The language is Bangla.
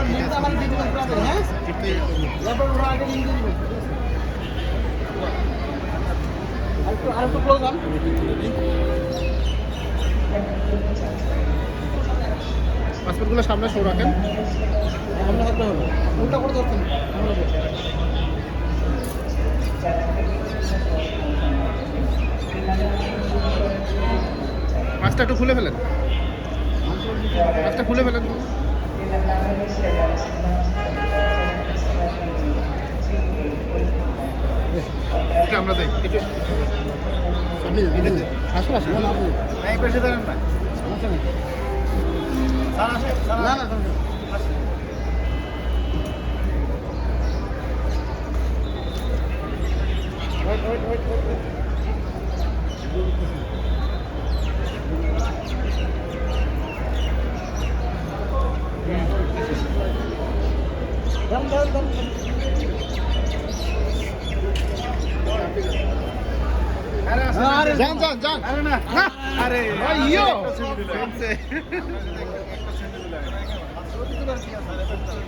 হ্যাঁ? ক্লোজ আন পাসপোর্টগুলো সামনে শো রাখেন। উল্টা করে ধরতেন মাছটা একটু খুলে ফেলেন। মাছটা খুলে ফেলেন। আমরা দেই একটু সামনে যান, এখানে যান। আসুন আসুন এই পাশে দাঁড়ান না সমস্যা নেই না না সমস্যা নেই। Wait, wait, wait, wait, wait. দাম দাম দাম যান যান যান আরে আইয়ো